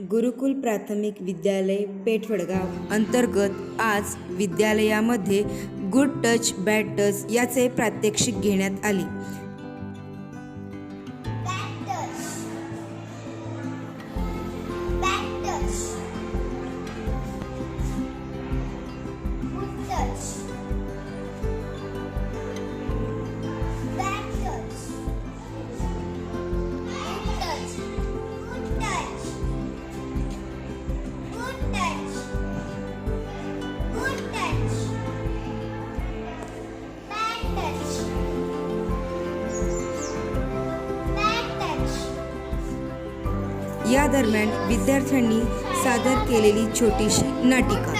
गुरुकुल प्राथमिक विद्यालय पेठवडगाव. अंतर्गत आज विद्यालयामध्ये गुड टच बॅड टच याचे प्रात्यक्षिक घेण्यात आले. या दरम्यान विद्यार्थ्यांनी सादर केलेली छोटीशी नाटिका.